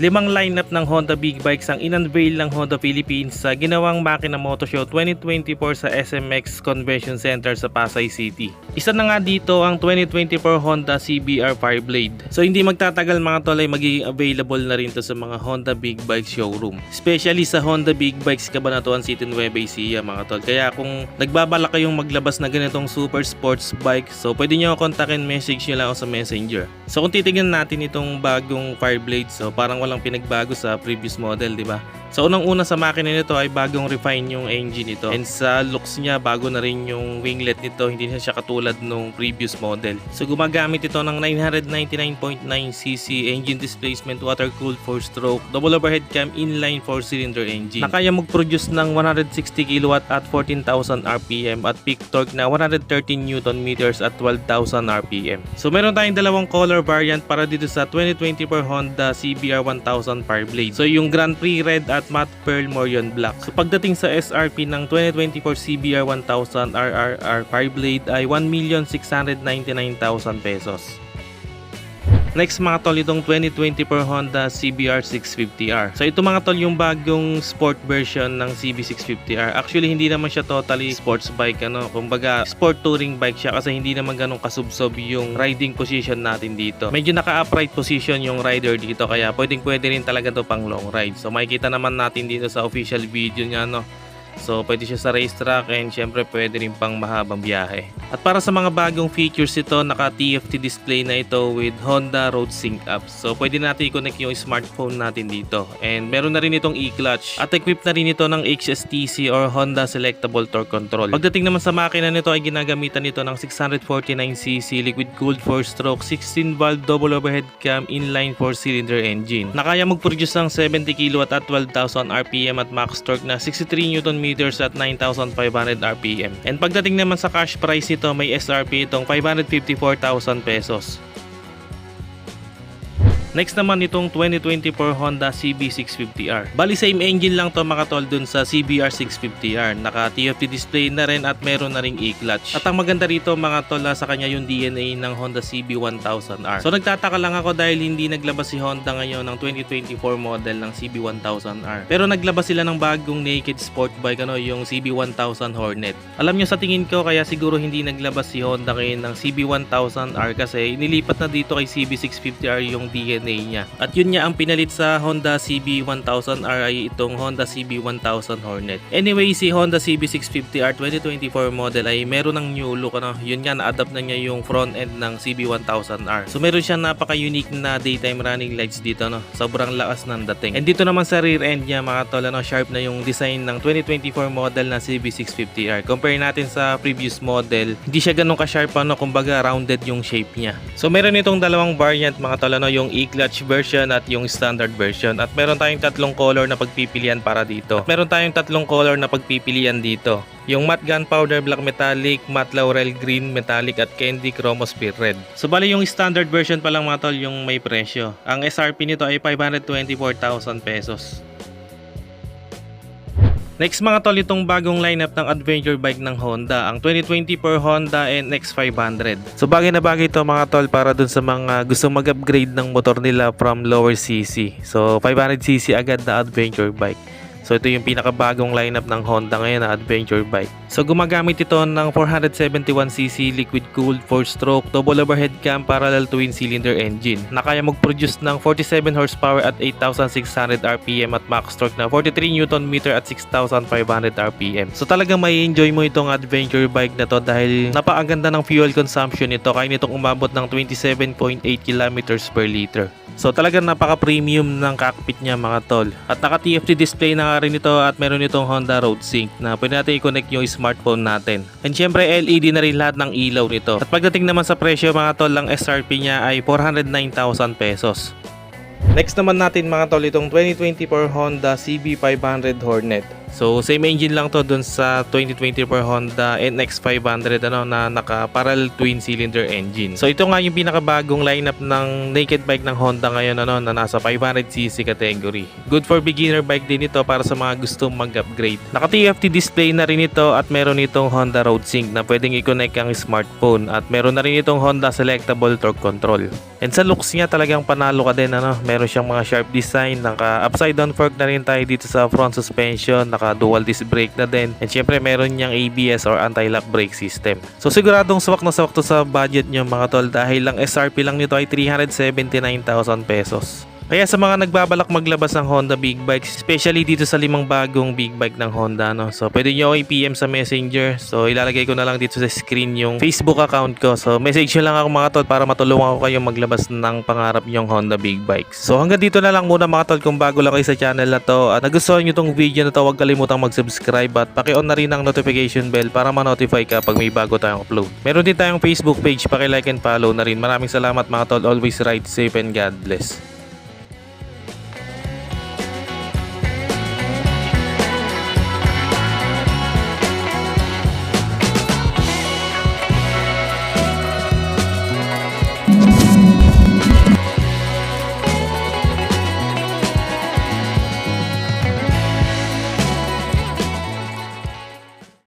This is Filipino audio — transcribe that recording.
Limang lineup ng Honda Big Bikes ang in-unveil ng Honda Philippines sa ginawang Makina Moto Show 2024 sa SMX Convention Center sa Pasay City. Isa na nga dito ang 2024 Honda CBR Fireblade. So hindi magtatagal mga tol ay magiging available na rin to sa mga Honda Big Bikes showroom. Especially sa Honda Big Bikes Cabanatuan City Nueva Ecija mga tol. Kaya kung nagbabala kayong maglabas na ganitong super sports bike, so pwede nyo kontakin, message nyo lang ako sa messenger. So kung titignan natin itong bagong Fireblade, so parang walang pinagbago sa previous model, di ba? So unang-una sa makina nito ay bagong refine yung engine nito. And sa looks niya, bago na rin yung winglet nito, hindi na siya katulad nung previous model. So gumagamit ito ng 999.9cc engine displacement water-cooled 4-stroke double overhead cam inline 4-cylinder engine. Na kaya mag-produce ng 160 kW at 14,000 RPM at peak torque na 113 Nm at 12,000 RPM. So meron tayong dalawang color variant para dito sa 2024 Honda CBR 1000 Fireblade. So yung Grand Prix Red at Matte Pearl Morion Black. So pagdating sa SRP ng 2024 CBR 1000 RRR Fireblade ay 1,699,000 pesos. Next mga tol, itong 2024 Honda CBR 650R. So ito mga tol yung bagong sport version ng CB650R. Actually hindi naman siya totally sports bike ano. Kumbaga sport touring bike siya kasi hindi naman ganun kasubsob yung riding position natin dito. Medyo naka-upright position yung rider dito kaya pwedeng pwede rin talaga to pang long ride. So makikita naman natin dito sa official video niya no. So pwede siya sa racetrack and syempre pwede rin pang mahabang biyahe. At para sa mga bagong features ito, naka TFT display na ito with Honda Road Sync app. So pwede natin i-connect yung smartphone natin dito. And meron na rin itong e-clutch. At equipped na rin ito ng HSTC or Honda Selectable Torque Control. Pagdating naman sa makina nito ay ginagamitan ito ng 649cc liquid cooled 4-stroke 16 valve double overhead cam inline 4-cylinder engine. Nakaya mag-produce ng 70 kW at 12,000 RPM at max torque na 63 Nm at 9,500 RPM. And pagdating naman sa cash price may SRP itong 554,000 pesos. Next naman itong 2024 Honda CB650R. Bali same engine lang to mga tol dun sa CBR 650R. Naka TFT display na rin at meron na ring e-clutch. At ang maganda rito mga tol ah, sa kanya yung DNA ng Honda CB1000R. So nagtataka lang ako dahil hindi naglabas si Honda ngayon ng 2024 model ng CB1000R. Pero naglabas sila ng bagong naked sport bike ano yung CB1000 Hornet. Alam nyo sa tingin ko kaya siguro hindi naglabas si Honda ngayon ng CB1000R kasi nilipat na dito kay CB650R yung DNA niya. At yun niya ang pinalit sa Honda CB1000R ay itong Honda CB1000 Hornet. Anyway, si Honda CB650R 2024 model ay meron ng new look ano. Yun nga na-adapt na niya yung front end ng CB1000R. So meron siyang napaka-unique na daytime running lights dito no. Sobrang lakas ng dating. And dito naman sa rear end niya mga tol ano, sharp na yung design ng 2024 model na CB650R. Compare natin sa previous model, hindi siya ganun ka-sharp ano, kumbaga rounded yung shape niya. So meron itong dalawang variant mga tol ano, yung e-clutch version at yung standard version. At meron tayong tatlong color na pagpipilian para dito. At meron tayong tatlong color na pagpipilian dito. Yung matte gunpowder black metallic, matte laurel green metallic at candy chromosphere red. So bali yung standard version pa lang mga tol yung may presyo. Ang SRP nito ay 524,000 pesos. Next mga tol, itong bagong lineup ng adventure bike ng Honda, ang 2024 Honda NX500. So bagay na bagay ito mga tol para dun sa mga gusto mag-upgrade ng motor nila from lower CC. So 500cc agad na adventure bike. So ito yung pinakabagong lineup ng Honda ngayon na adventure bike. So gumagamit ito ng 471cc liquid cooled 4-stroke double overhead cam parallel twin cylinder engine na kaya mag-produce ng 47 horsepower at 8,600 RPM at max torque na 43 Nm at 6,500 RPM. So talagang may enjoy mo itong adventure bike na to dahil napakaganda ng fuel consumption nito kaya nitong umabot ng 27.8 km per liter. So talagang napaka-premium ng cockpit niya mga tol. At naka TFT display na nga rin ito at meron itong Honda Road Sync na pwede natin i-connect yung smartphone natin. And syempre LED na rin lahat ng ilaw nito. At pagdating naman sa presyo mga tol, ang SRP niya ay 409,000 pesos. Next naman natin mga tol itong 2024 Honda CB500 Hornet. So same engine lang to dun sa 2024 Honda NX500 ano na naka parallel twin cylinder engine. So ito nga yung pinakabagong lineup ng naked bike ng Honda ngayon ano na nasa 500cc category. Good for beginner bike din ito para sa mga gustong mag-upgrade. Naka TFT display na rin ito at meron itong Honda Road Sync na pwedeng i-connect ang smartphone at meron na rin itong Honda Selectable Torque Control. And sa looks niya talagang panalo ka din ano. Meron siyang mga sharp design, naka upside down fork na rin tayo dito sa front suspension, naka dual disc brake na din. And syempre meron niyang ABS or anti-lock brake system. So siguradong swak na swak to sa budget niyo mga tol dahil lang SRP lang nito ay 379,000 pesos. Kaya sa mga nagbabalak maglabas ng Honda Big Bikes, especially dito sa limang bagong big bike ng Honda, no? So, pwede nyo ako i-PM sa Messenger. So, ilalagay ko na lang dito sa screen yung Facebook account ko. So, message nyo lang ako mga tol para matulungan ko kayo maglabas ng pangarap yung Honda Big Bikes. So, hanggang dito na lang muna mga tol kung bago lang kayo sa channel na to. At nagustuhan nyo tong video na to, huwag kalimutang mag-subscribe at paki-on na rin ang notification bell para ma-notify ka pag may bago tayong upload. Meron din tayong Facebook page, paki-like and follow na rin. Maraming salamat mga tol. Always ride safe and God bless.